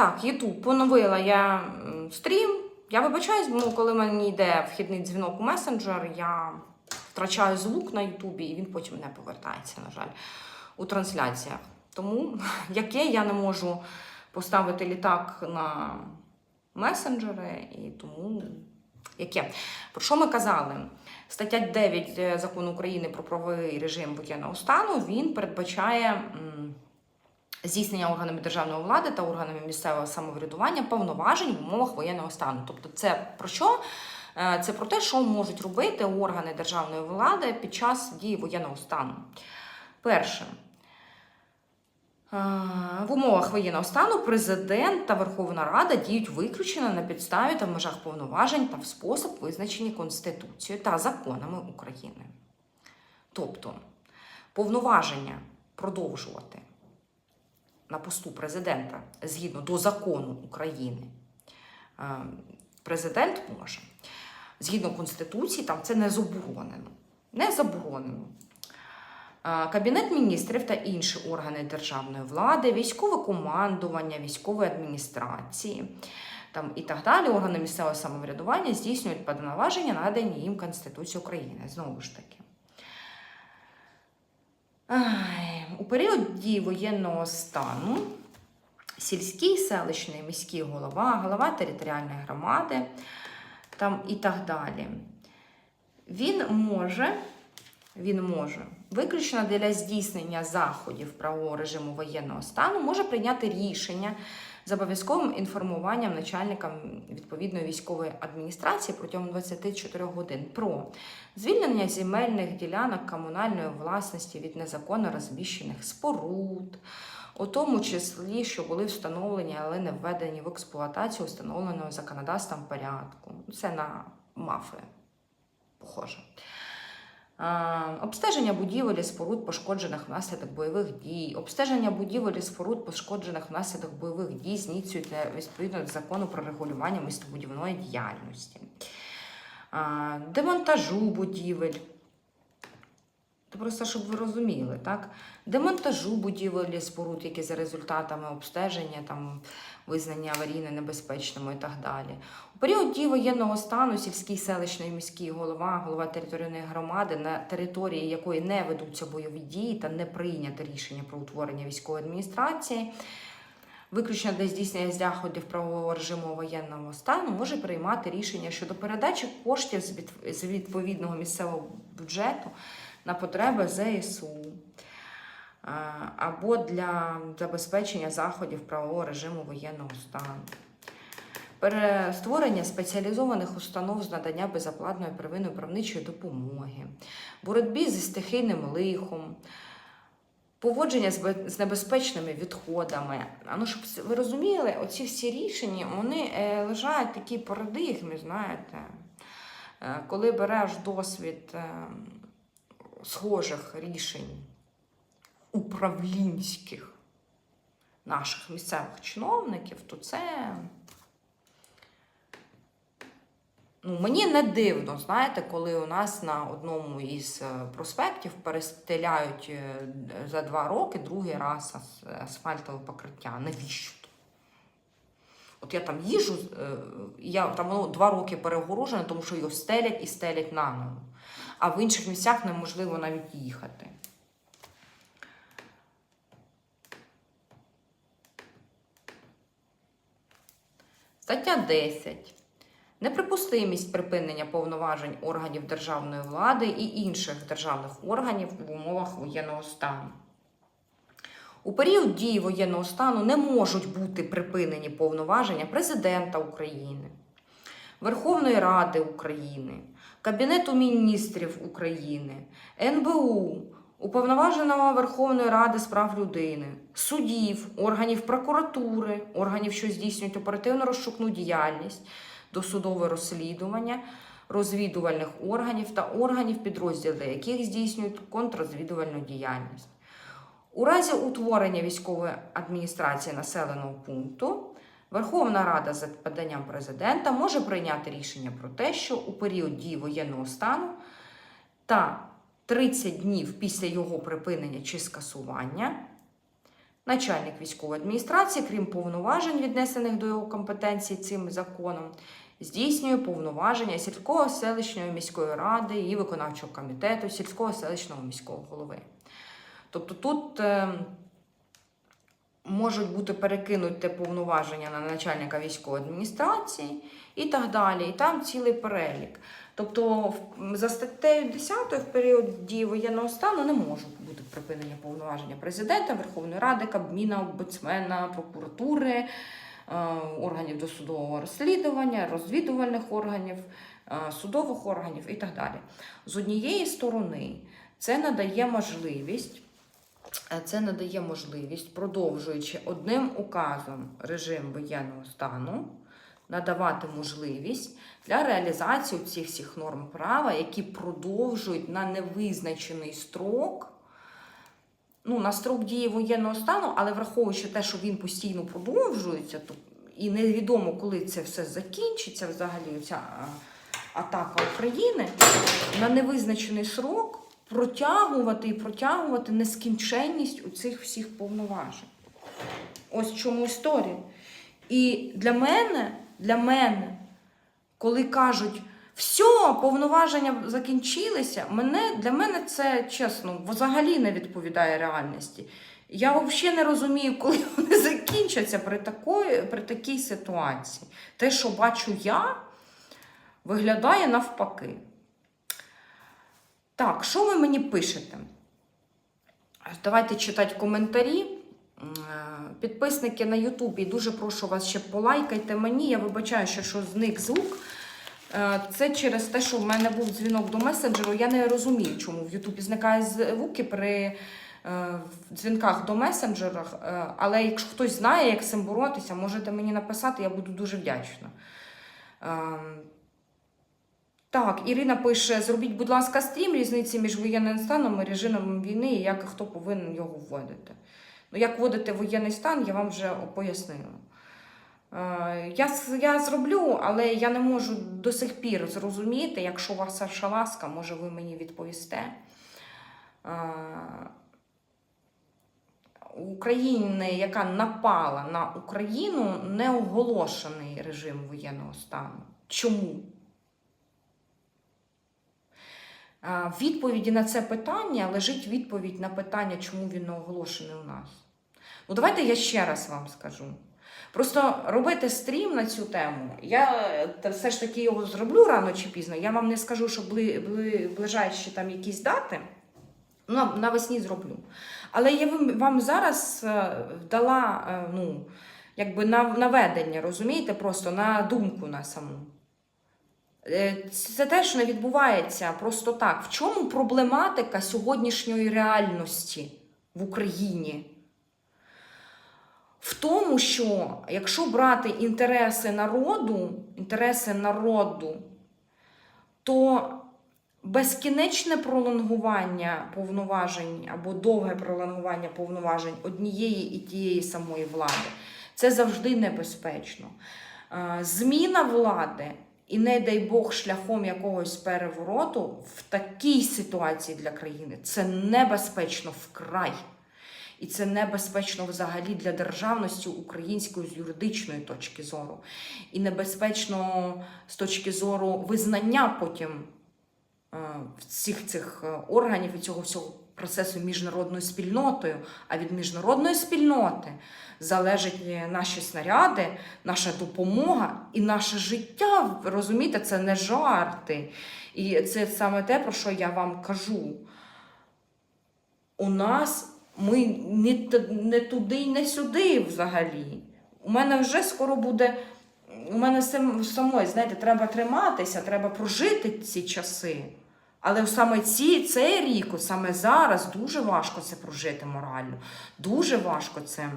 Так, Ютуб поновила я стрім. Я вибачаюсь, бо коли мені йде вхідний дзвінок у месенджер, я втрачаю звук на Ютубі, і він потім не повертається, на жаль, у трансляціях. Тому яке я не можу поставити літак на месенджери, і тому яке. Про що ми казали? Стаття 9 закону України про правовий режим воєнного стану він передбачає. Здійснення органами державної влади та органами місцевого самоврядування повноважень в умовах воєнного стану. Тобто, це про що? Е, Це про те, що можуть робити органи державної влади під час дії воєнного стану. Перше. Е, В умовах воєнного стану президент та Верховна Рада діють виключено на підставі та в межах повноважень та в спосіб, визначені Конституцією та законами України. Тобто повноваження продовжувати на посту президента згідно до закону України, е, президент може. Згідно Конституції, там це не заборонено. Не заборонено. Е, Кабінет міністрів та інші органи державної влади, військове командування, військової адміністрації там, і так далі, органи місцевого самоврядування здійснюють повноваження, надані їм Конституцією України. Знову ж таки. У період дії воєнного стану сільський, селищний, міський голова, голова територіальної громади там і так далі. Він може, він може виключно для здійснення заходів правового режиму воєнного стану може прийняти рішення з обов'язковим інформуванням начальника відповідної військової адміністрації протягом 24 годин про звільнення земельних ділянок комунальної власності від незаконно розміщених споруд, у тому числі, що були встановлені, але не введені в експлуатацію встановленого законодавством порядку. Це на мафи, похоже. Обстеження будівель і споруд, пошкоджених внаслідок бойових дій, обстеження будівель і споруд, пошкоджених внаслідок бойових дій, здійснюється відповідно до закону про регулювання містобудівної діяльності, демонтажу будівель. Це просто щоб ви розуміли, так? Демонтажу будівель споруд, які за результатами обстеження, там, визнання аварійно небезпечними і так далі. У період дії воєнного стану сільський селищний міський голова, голова територіальної громади, на території якої не ведуться бойові дії та не прийнято рішення про утворення військової адміністрації, виключно для здійснення заходів правового режиму воєнного стану, може приймати рішення щодо передачі коштів з відповідного місцевого бюджету на потреби ЗСУ або для забезпечення заходів правового режиму воєнного стану. Перестворення спеціалізованих установ з надання безоплатної первинної правничої допомоги, боротьбі зі стихійним лихом, поводження з небезпечними відходами. А ну, щоб ви розуміли, оці всі рішення вони е, лежать в такій парадигмі, знаєте, Е, коли береш досвід е, схожих рішень управлінських наших місцевих чиновників, то це. Ну, мені не дивно, знаєте, коли у нас на одному із е, проспектів перестеляють е, за два роки другий раз ас- асфальтове покриття. Навіщо? От я там їжу, е, я там воно два роки перегорожене, тому що його стелять і стелять наново. А в інших місцях неможливо навіть їхати. Стаття 10. Неприпустимість припинення повноважень органів державної влади і інших державних органів в умовах воєнного стану. У період дії воєнного стану не можуть бути припинені повноваження президента України, Верховної Ради України, Кабінету міністрів України, НБУ, Уповноваженого Верховної Ради з прав людини, судів, органів прокуратури, органів, що здійснюють оперативно-розшукну діяльність, досудове розслідування, розвідувальних органів та органів, підрозділи яких здійснюють контррозвідувальну діяльність. У разі утворення військової адміністрації населеного пункту Верховна Рада за поданням президента може прийняти рішення про те, що у період дії воєнного стану та 30 днів після його припинення чи скасування Начальник військової адміністрації, крім повноважень, віднесених до його компетенції цим законом, здійснює повноваження сільського селищної міської ради і виконавчого комітету сільського селищного міського голови. Тобто тут е, можуть бути перекинуті повноваження на начальника військової адміністрації і так далі. І там цілий перелік. Тобто, за статтею 10 в період дії воєнного стану не можуть бути припинення повноваження президента, Верховної Ради, Кабміна, омбудсмена, прокуратури, е, органів досудового розслідування, розвідувальних органів, е, судових органів і так далі. З однієї сторони, це надає можливість. Е, Це надає можливість, продовжуючи одним указом режим воєнного стану, надавати можливість для реалізації цих всіх норм права, які продовжують на невизначений строк, ну, на строк дії воєнного стану, але враховуючи те, що він постійно продовжується, то і невідомо, коли це все закінчиться, взагалі ця атака України, на невизначений срок протягувати і протягувати нескінченність у цих всіх повноважень. Ось чому історія. І для мене, для мене, коли кажуть, все, повноваження закінчилися, мене, для мене це чесно, взагалі не відповідає реальності. Я взагалі не розумію, коли вони закінчаться при, такої, при такій ситуації. Те, що бачу я, виглядає навпаки. Так, що ви мені пишете? Давайте читати коментарі. Е, Підписники на Ютубі, дуже прошу вас ще полайкайте мені. Я вибачаю, що, що зник звук. Е, Це через те, що в мене був дзвінок до месенджеру. Я не розумію, чому в Ютубі зникають звуки при е, дзвінках до месенджерах. Е, Але якщо хтось знає, як з цим боротися, можете мені написати, я буду дуже вдячна. Так, Ірина пише: зробіть, будь ласка, стрім різниці між воєнним станом і режимом війни, і як хто повинен його вводити. Ну, як вводити воєнний стан, я вам вже пояснила. Е, Я, я зроблю, але я не можу до сих пір зрозуміти, якщо у вас ваша ласка, може ви мені відповісте. Е, України, яка напала на Україну, не оголошений режим воєнного стану. Чому? А, Відповіді на це питання лежить відповідь на питання, чому він не оголошений у нас. Ну, давайте я ще раз вам скажу. Просто робити стрім на цю тему. Я все ж таки його зроблю рано чи пізно. Я вам не скажу, що бли, бли, ближайші там якісь дати. Ну, навесні зроблю. Але я вам- зараз е, дала е, ну, якби нав- наведення, розумієте, просто на думку на саму. Е, Це теж не відбувається просто так. В чому проблематика сьогоднішньої реальності в Україні? В тому, що якщо брати інтереси народу, інтереси народу, то безкінечне пролонгування повноважень або довге пролонгування повноважень однієї і тієї самої влади це завжди небезпечно. Е, Зміна влади і, не дай Бог, шляхом якогось перевороту в такій ситуації для країни це небезпечно вкрай. І це небезпечно взагалі для державності української з юридичної точки зору. І небезпечно з точки зору визнання потім е, всіх цих е, органів і цього всього процесу міжнародною спільнотою. А від міжнародної спільноти залежать е, наші снаряди, наша допомога і наше життя. Розумієте, це не жарти. І це саме те, про що я вам кажу. У нас ми не, не туди і не сюди взагалі. У мене вже скоро буде. У мене сам- самої, знаєте, треба триматися, треба прожити ці часи. Але саме ці, цей рік, саме зараз, дуже важко це прожити морально. Дуже важко це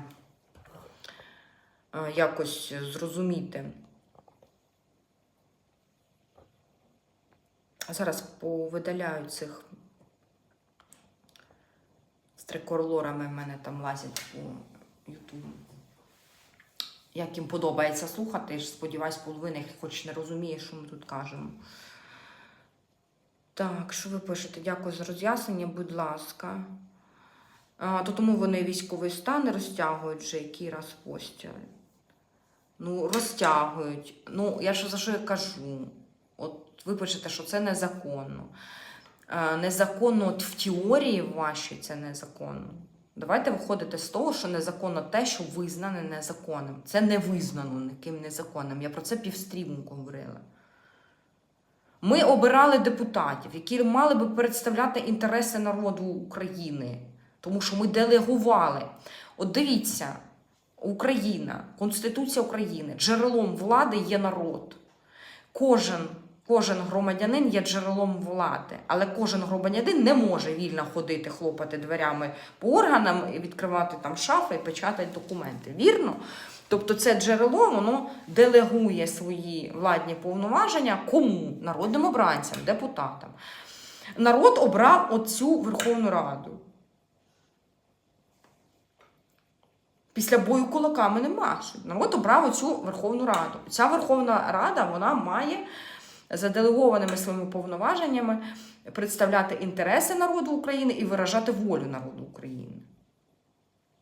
е, якось зрозуміти. Зараз повидаляю цих з трикорлорами в мене там лазять по Ютубу. Як їм подобається слухати, сподіваюсь, половина їх хоч не розуміє, що ми тут кажемо. Так, що ви пишете? Дякую за роз'яснення, будь ласка. А, то тому вони військовий стан розтягують вже який раз постіль. Ну, розтягують. Ну, я ж за що я кажу? От ви пишете, що це незаконно. Е, Незаконно, от в теорії вашій це незаконно. Давайте виходити з того, що незаконно те, що визнане незаконним. Це не визнано ніким незаконним. Я про це півстрімку говорила. Ми обирали депутатів, які мали би представляти інтереси народу України, тому що ми делегували. От дивіться, Україна, Конституція України, джерелом влади є народ. Кожен, кожен громадянин є джерелом влади, але кожен громадянин не може вільно ходити, хлопати дверями по органам, відкривати там шафи і печатати документи. Вірно? Тобто це джерело воно делегує свої владні повноваження кому? Народним обранцям, депутатам. Народ обрав оцю Верховну Раду. Після бою кулаками нема. Народ обрав оцю Верховну Раду. Ця Верховна Рада вона має за делегованими своїми повноваженнями представляти інтереси народу України і виражати волю народу України.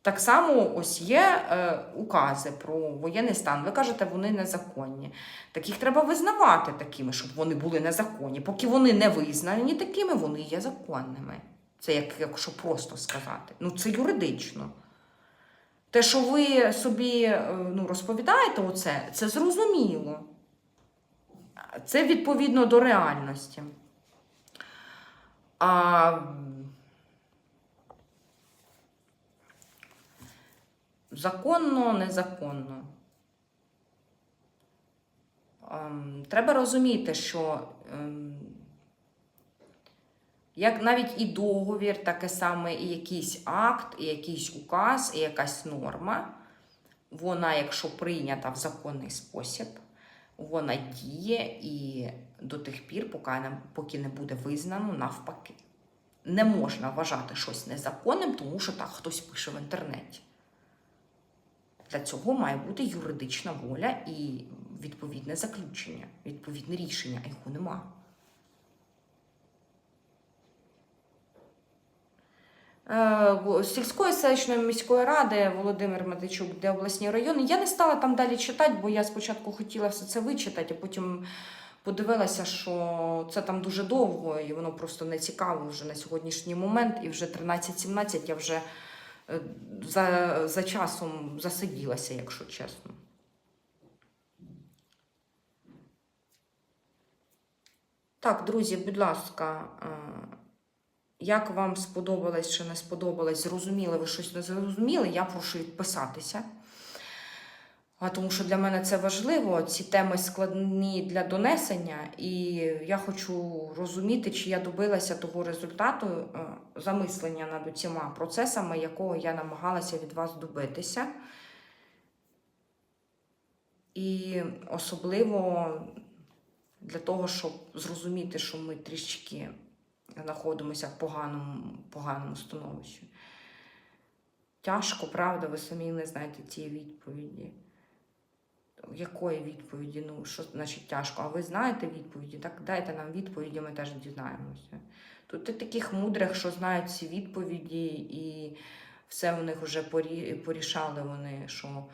Так само ось є е, укази про воєнний стан. Ви кажете, вони незаконні. Так їх треба визнавати такими, щоб вони були незаконні. Поки вони не визнані такими, вони є законними. Це як, якщо просто сказати. Ну, це юридично. Те, що ви собі е, ну, розповідаєте, оце, це зрозуміло. Це відповідно до реальності. А законно, незаконно. Ем, Треба розуміти, що ем, як навіть і договір, таке саме і якийсь акт, і якийсь указ, і якась норма, вона, якщо прийнята в законний спосіб, вона діє і до тих пір, поки не, поки не буде визнано навпаки. Не можна вважати щось незаконним, тому що так хтось пише в інтернеті. Для цього має бути юридична воля і відповідне заключення, відповідне рішення, а його нема. Е, Сільської селищної міської ради Володимир Медичук, де обласні райони. Я не стала там далі читати, бо я спочатку хотіла все це вичитати, а потім подивилася, що це там дуже довго, і воно просто не цікаво вже на сьогоднішній момент. І вже 13-17 я вже за, за часом засиділася, якщо чесно. Так, друзі, будь ласка, е, як вам сподобалось чи не сподобалось, зрозуміли ви щось не зрозуміли, я прошу відписатися. А тому що для мене це важливо, ці теми складні для донесення, і я хочу розуміти, чи я добилася того результату е, замислення над усіма процесами, якого я намагалася від вас добитися. І особливо для того, щоб зрозуміти, що ми трішки знаходимося в поганому, поганому становищі. Тяжко, правда, ви самі не знаєте цієї відповіді. Якої відповіді? Ну, що значить тяжко? А ви знаєте відповіді? Так дайте нам відповіді, ми теж дізнаємося. Тут і таких мудрих, що знають ці відповіді, і все у них вже порі- порішали вони, що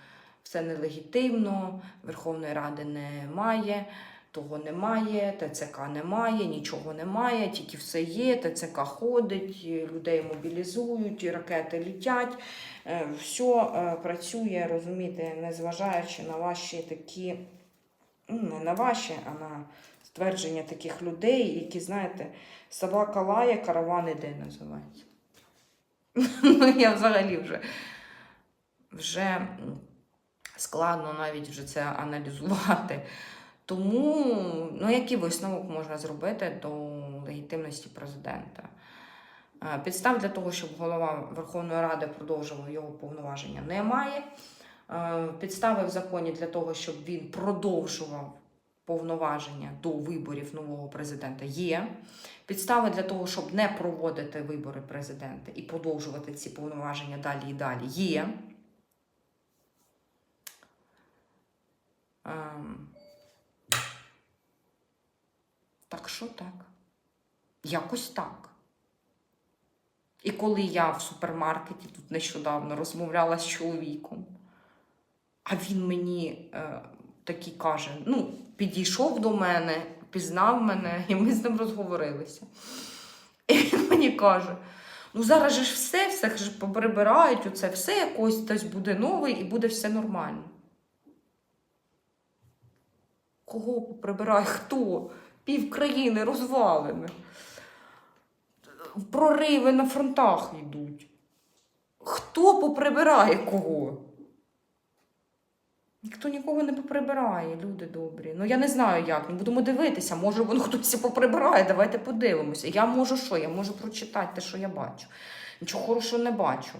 все нелегітимно, Верховної Ради немає того немає, ТЦК немає, нічого немає, тільки все є, ТЦК ходить, людей мобілізують, ракети літять, е, все працює, розумієте, незважаючи на ваші такі, ну, не на ваші, а на ствердження таких людей, які, знаєте, собака лає, караван іде називається. Ну, я взагалі вже, вже складно навіть вже це аналізувати. Тому, ну, який висновок можна зробити до легітимності президента? Е, Підстав для того, щоб голова Верховної Ради продовжував його повноваження, немає. Е, Підстави в законі для того, щоб він продовжував повноваження до виборів нового президента є. Підстави для того, щоб не проводити вибори президента і продовжувати ці повноваження далі і далі є. Ем, Так що так? Якось так. І коли я в супермаркеті тут нещодавно розмовляла з чоловіком, а він мені е, такий каже: ну, підійшов до мене, пізнав мене, і ми з ним розговорилися. І він мені каже: ну зараз же ж все, все ж поприбирають, оце все якось хтось буде новий і буде все нормально. Кого поприбирає? Хто? Пів країни розвалене. Прориви на фронтах йдуть. Хто поприбирає кого? Ніхто нікого не поприбирає, люди добрі. Ну я не знаю як. Ми будемо дивитися, може воно хтось поприбирає. Давайте подивимося. Я можу що? Я можу прочитати те, що я бачу. Нічого хорошого не бачу.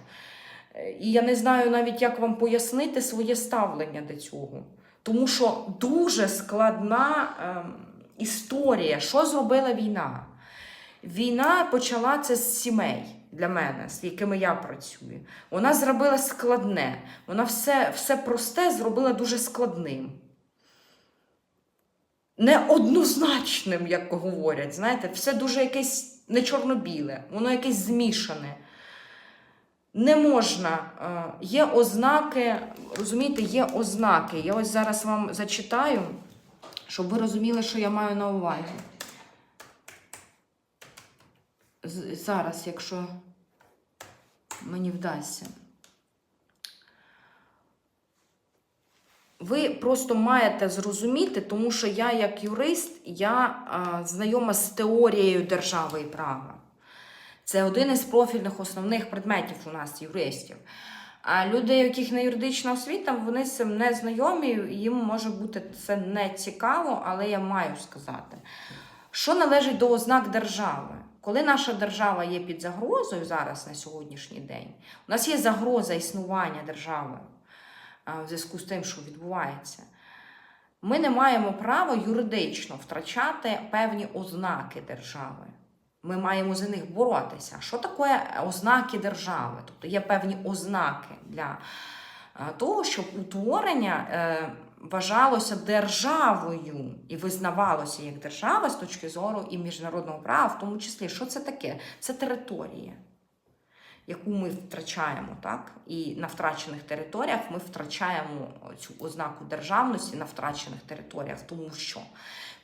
Е, І я не знаю навіть, як вам пояснити своє ставлення до цього. Тому що дуже складна ем, історія, що зробила війна. Війна почала це з сімей для мене, з якими я працюю. Вона зробила складне. Вона все, все просте зробила дуже складним. Неоднозначним, як говорять. Знаєте, все дуже якесь не чорно-біле, воно якесь змішане. Не можна. е, Є ознаки, розумієте, є ознаки. Я ось зараз вам зачитаю, щоб ви розуміли, що я маю на увазі. Зараз, якщо мені вдасться. Ви просто маєте зрозуміти, тому що я, як юрист, я а, знайома з теорією держави і права. Це один із профільних основних предметів у нас, юристів. А люди, яких не юридична освіта, вони з цим не знайомі, їм може бути це не цікаво, але я маю сказати. Що належить до ознак держави? Коли наша держава є під загрозою зараз на сьогоднішній день, у нас є загроза існування держави в зв'язку з тим, що відбувається. Ми не маємо права юридично втрачати певні ознаки держави. Ми маємо за них боротися. Що таке ознаки держави? Тобто є певні ознаки для е, того, щоб утворення е, вважалося державою і визнавалося як держава з точки зору і міжнародного права, в тому числі, що це таке? Це територія, яку ми втрачаємо, так? І на втрачених територіях ми втрачаємо цю ознаку державності на втрачених територіях, тому що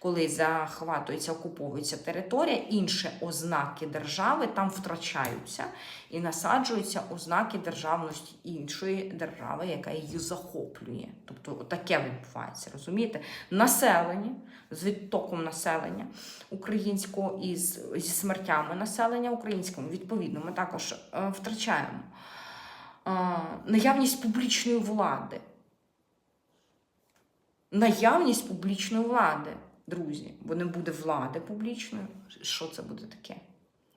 коли захватується, окуповується територія, інші ознаки держави там втрачаються і насаджуються ознаки державності іншої держави, яка її захоплює. Тобто таке відбувається, розумієте? Населення з відтоком населення українського і зі смертями населення українського, відповідно, ми також е, втрачаємо е, наявність публічної влади. Наявність публічної влади, друзі, бо не буде влади публічної. Що це буде таке?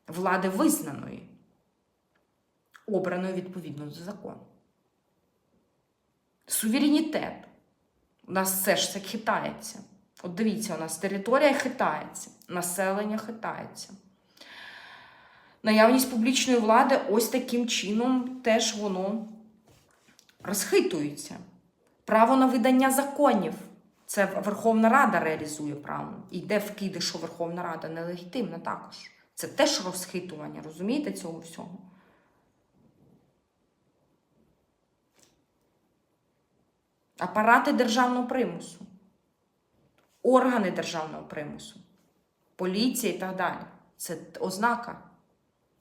Влади визнаної, обраної відповідно до закону. Суверенітет. У нас все ж це хитається. От дивіться, у нас територія хитається, населення хитається. Наявність публічної влади ось таким чином теж воно розхитується. Право на видання законів. Це Верховна Рада реалізує право. І йде вкиди, що Верховна Рада нелегітимна також. Це теж розхитування, розумієте цього всього? Апарати державного примусу, органи державного примусу, поліція і так далі. Це ознака.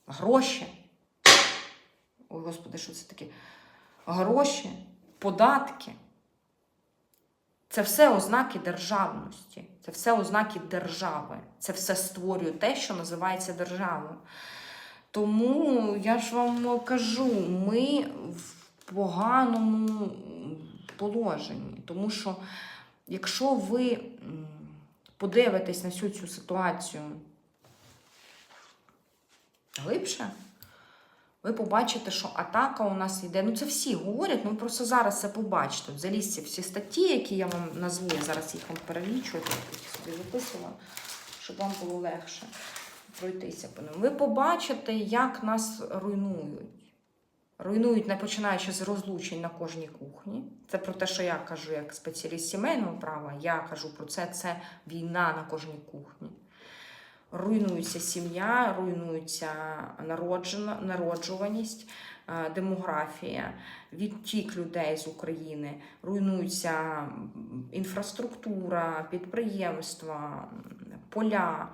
Гроші. Ой, Господи, що це таке? Гроші, податки. Це все ознаки державності, це все ознаки держави. Це все створює те, що називається державою. Тому я ж вам кажу, ми в поганому положенні. Тому що, якщо ви подивитесь на всю цю ситуацію глибше, ви побачите, що атака у нас йде. Ну, це всі говорять, ну ви просто зараз це побачите. От Залізьте всі статті, які я вам назву, я зараз їх вам перелічую, їх собі записувала, щоб вам було легше пройтися по ним. Ви побачите, як нас руйнують. Руйнують, не починаючи з розлучень на кожній кухні. Це про те, що я кажу як спеціаліст сімейного права. Я кажу про це, це війна на кожній кухні. Руйнується сім'я, руйнується народжуваність, е, демографія, відтік людей з України, руйнується інфраструктура, підприємства, поля.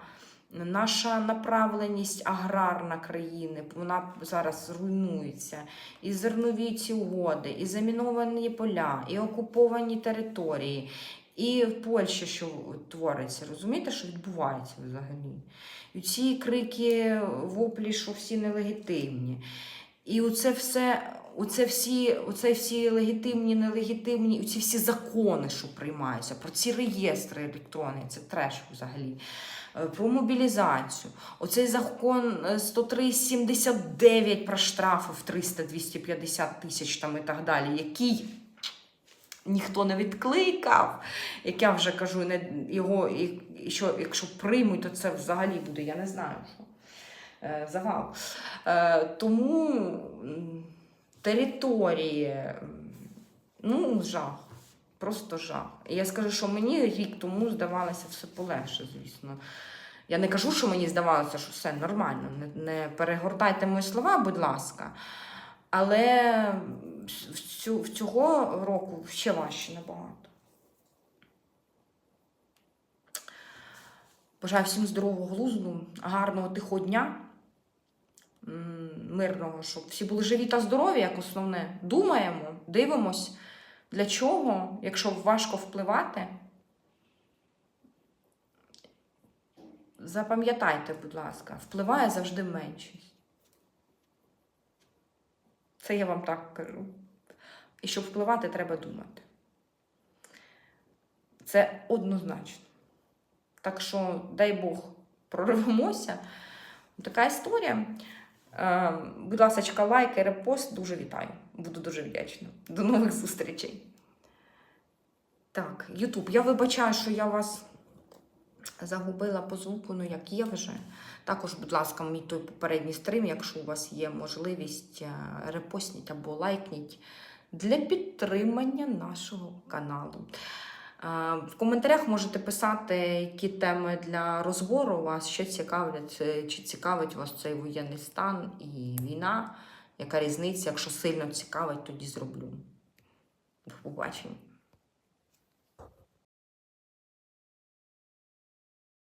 Наша направленість аграрна країни, вона зараз руйнується. І зернові ці угоди, і заміновані поля, і окуповані території, і в Польщі, що твориться, розумієте, що відбувається взагалі? І ці крики, воплі, що всі нелегітимні. І оце все, оце всі, оце всі легітимні, нелегітимні, ці всі закони, що приймаються, про ці реєстри електронні, це треш взагалі. Е, Про мобілізацію. Оцей закон е, 103.79 про штрафи в 300-250 тисяч там і так далі, який ніхто не відкликав. Як я вже кажу, не, його, і, що, якщо приймуть, то це взагалі буде, я не знаю. що. Е, Завал. Е, тому території, ну, жах. Просто жах. І я скажу, що мені рік тому здавалося все полегше, звісно. Я не кажу, що мені здавалося, що все нормально. Не, не перегортайте мої слова, будь ласка. Але в, цього року ще важче набагато. Бажаю всім здорового глузду, гарного тихого дня, мирного, щоб всі були живі та здорові, як основне. Думаємо, дивимось. Для чого, якщо важко впливати? Запам'ятайте, будь ласка, впливає завжди меншість. Це я вам так кажу. І щоб впливати, треба думати. Це однозначно. Так що, дай Бог, проривемося. Така історія. Е, будь ласка, лайк і репост. Дуже вітаю. Буду дуже вдячна. До нових зустрічей. Так, Ютуб, я вибачаю, що я вас загубила по звуку, ну як є вже. Також, будь ласка, мій той попередній стрім, якщо у вас є можливість, е, репостніть або лайкніть для підтримання нашого каналу. Е, В коментарях можете писати, які теми для розбору вас ще цікавлять, е, чи цікавить вас цей воєнний стан і війна. Яка різниця? Якщо сильно цікавить, тоді зроблю. До побачення.